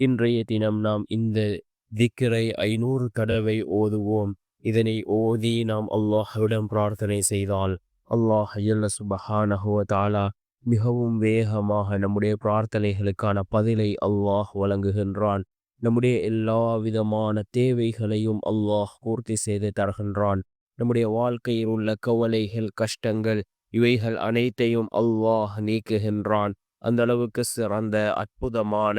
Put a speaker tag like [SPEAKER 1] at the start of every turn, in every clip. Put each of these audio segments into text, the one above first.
[SPEAKER 1] இன்றைய தினம் நாம் இந்த திக்கரை ஐநூறு தடவை ஓதுவோம். இதனை ஓதி நாம் அல்லாஹுடன் பிரார்த்தனை செய்தால் அல்லாஹ் சுபஹானஹுவ தாலா மிகவும் வேகமாக நம்முடைய பிரார்த்தனைகளுக்கான பதிலை அல்லாஹ் வழங்குகின்றான். நம்முடைய எல்லா விதமான தேவைகளையும் அல்லாஹ் பூர்த்தி செய்து தருகின்றான். நம்முடைய வாழ்க்கையில் உள்ள கவலைகள் கஷ்டங்கள் இவைகள் அனைத்தையும் அல்லாஹ் நீக்குகின்றான். அந்த அளவுக்கு சிறந்த அற்புதமான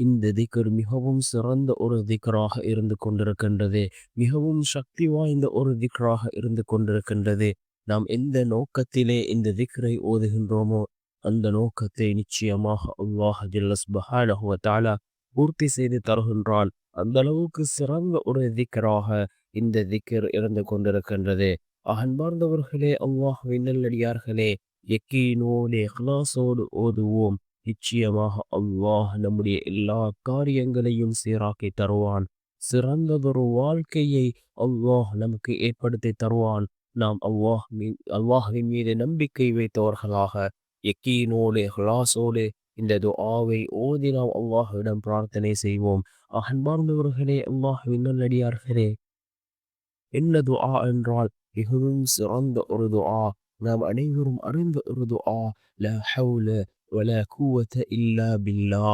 [SPEAKER 1] இந்த திக்கர் மிகவும் சிறந்த ஒரு திக்கராக இருந்து கொண்டிருக்கின்றது. மிகவும் சக்தி வாய்ந்த ஒரு திக்கராக இருந்து கொண்டிருக்கின்றது. நாம் எந்த நோக்கத்திலே இந்த திக்கரை ஓதுகின்றோமோ அந்த நோக்கத்தை நிச்சயமாக அல்லாஹ் ஜில்லஸ்பஹானஹுவ பூர்த்தி செய்து தருகின்றால் அந்த அளவுக்கு சிறந்த ஒரு திக்கராக இந்த திக்கர் இருந்து கொண்டிருக்கின்றது. அன்பார்ந்தவர்களே அல்லாஹ் நல்லடியார்களே எக்கீனோடு இஹ்லாசோடு ஓதுவோம். நிச்சயமாக அல்லாஹ் நம்முடைய எல்லா காரியங்களையும் சீராக்கி தருவான். சிறந்ததொரு வாழ்க்கையை அல்லாஹ் நமக்கு ஏற்படுத்தி தருவான். நாம் அல்லாஹ் அல்லாஹின் மீது நம்பிக்கை வைத்தவர்களாக எக்கீனோடு ஹலாசோடு இந்த துஆவை ஓதி நாம் அல்லாஹிடம் பிரார்த்தனை செய்வோம். அன்பார்ந்தவர்களே அல்லாஹின் நல்லடியார்களே என்ன துஆ என்றால் மிகவும் சிறந்த ஒரு துஆ. நாம் அனைவரும் அறிந்த ஒரு துஆ லா ஹவுல வலா கூவத இல்லா பில்லா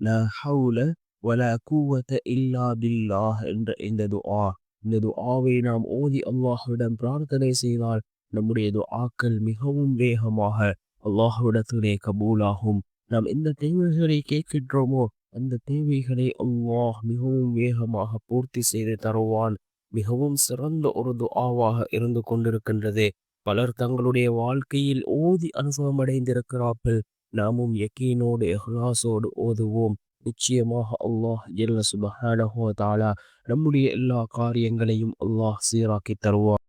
[SPEAKER 1] லா ஹவுல வலா கூவத இல்லா பில்லா என்ற இந்த துஆ. இந்த துஆவை நாம் ஓதி அல்லாஹுவிடம் பிரார்த்தனை செய்தால் நம்முடைய துஆக்கள் மிகவும் வேகமாக அல்லாஹுவிடத்திலே கபூலாகும். நாம் எந்த தேவைகளை கேட்கின்றோமோ அந்த தேவைகளை அல்லாஹ் மிகவும் வேகமாக பூர்த்தி செய்து தருவான். மிகவும் சிறந்த ஒரு துஆவாக இருந்து கொண்டிருக்கின்றது. பலர் தங்களுடைய வாழ்க்கையில் ஓதி அனுபவம் அடைந்திருக்கிறார்கள். நாமும் யக்கீனோடு எஹ்லாசோடு ஓதுவோம். நிச்சயமாக அல்லாஹ் ஜெல்ல சுபஹானஹோ தாலா நம்முடைய எல்லா காரியங்களையும் அல்லாஹ் சீராக்கி தருவார்